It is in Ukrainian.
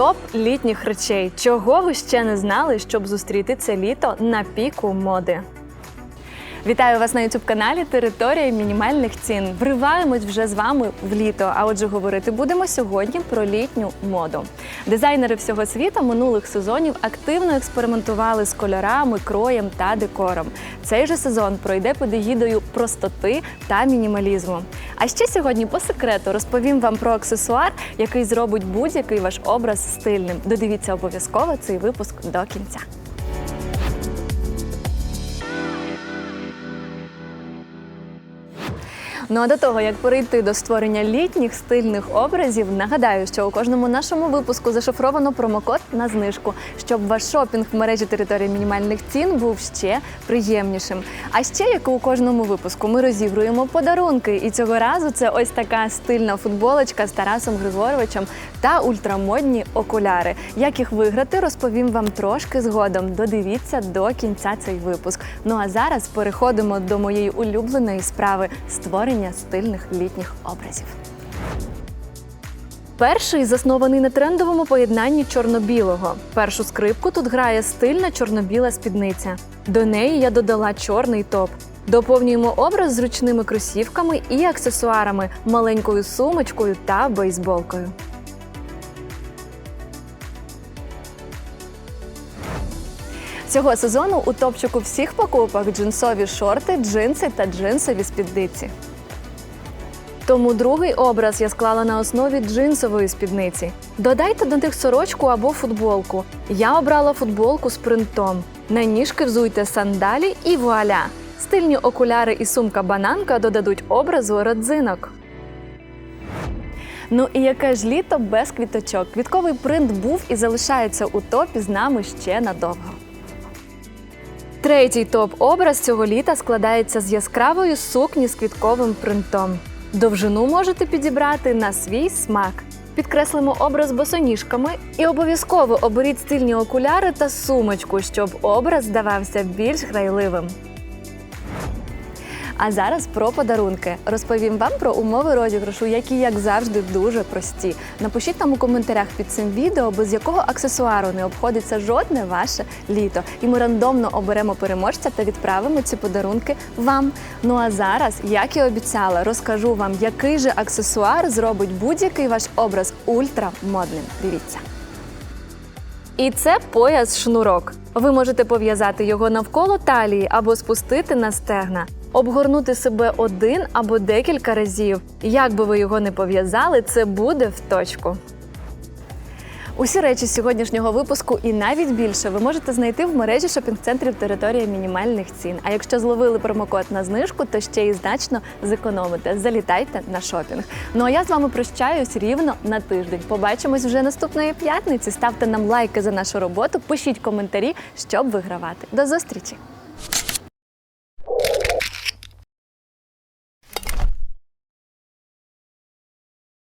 Топ літніх речей. Чого ви ще не знали, щоб зустріти це літо на піку моди? Вітаю вас на youtube каналі Територія мінімальних цін. Вриваємось вже з вами в літо. А отже, говорити будемо сьогодні про літню моду. Дизайнери всього світу минулих сезонів активно експериментували з кольорами, кроєм та декором. Цей же сезон пройде під егідою простоти та мінімалізму. А ще сьогодні по секрету розповім вам про аксесуар, який зробить будь-який ваш образ стильним. Додивіться обов'язково цей випуск до кінця. Ну а до того, як перейти до створення літніх стильних образів, нагадаю, що у кожному нашому випуску зашифровано промокод на знижку, щоб ваш шопінг в мережі території мінімальних цін був ще приємнішим. А ще, як у кожному випуску, ми розігруємо подарунки. І цього разу це ось така стильна футболочка з Тарасом Григоровичем та ультрамодні окуляри. Як їх виграти, розповім вам трошки згодом. Додивіться до кінця цей випуск. Ну а зараз переходимо до моєї улюбленої справи створення стильних літніх образів. Перший заснований на трендовому поєднанні чорно-білого. Першу скрипку тут грає стильна чорно-біла спідниця. До неї я додала чорний топ. Доповнюємо образ зручними кросівками і аксесуарами, маленькою сумочкою та бейсболкою. Цього сезону у топчику всіх покупок джинсові шорти, джинси та джинсові спідниці. Тому другий образ я склала на основі джинсової спідниці. Додайте до них сорочку або футболку. Я обрала футболку з принтом. На ніжки взуйте сандалі і вуаля! Стильні окуляри і сумка-бананка додадуть образу родзинок. Ну і яке ж літо без квіточок? Квітковий принт був і залишається у топі з нами ще надовго. Третій топ-образ цього літа складається з яскравої сукні з квітковим принтом. Довжину можете підібрати на свій смак. Підкреслимо образ босоніжками і обов'язково оберіть стильні окуляри та сумочку, щоб образ здавався більш грайливим. А зараз про подарунки. Розповім вам про умови розіграшу, які, як завжди, дуже прості. Напишіть нам у коментарях під цим відео, без якого аксесуару не обходиться жодне ваше літо. І ми рандомно оберемо переможця та відправимо ці подарунки вам. Ну а зараз, як і обіцяла, розкажу вам, який же аксесуар зробить будь-який ваш образ ультрамодним. Дивіться. І це пояс-шнурок. Ви можете пов'язати його навколо талії або спустити на стегна. Обгорнути себе один або декілька разів. Як би ви його не пов'язали, це буде в точку. Усі речі сьогоднішнього випуску і навіть більше ви можете знайти в мережі шопінг-центрів територія мінімальних цін. А якщо зловили промокод на знижку, то ще й значно зекономите. Залітайте на шопінг. Ну а я з вами прощаюсь рівно на тиждень. Побачимось вже наступної п'ятниці. Ставте нам лайки за нашу роботу, пишіть коментарі, щоб вигравати. До зустрічі!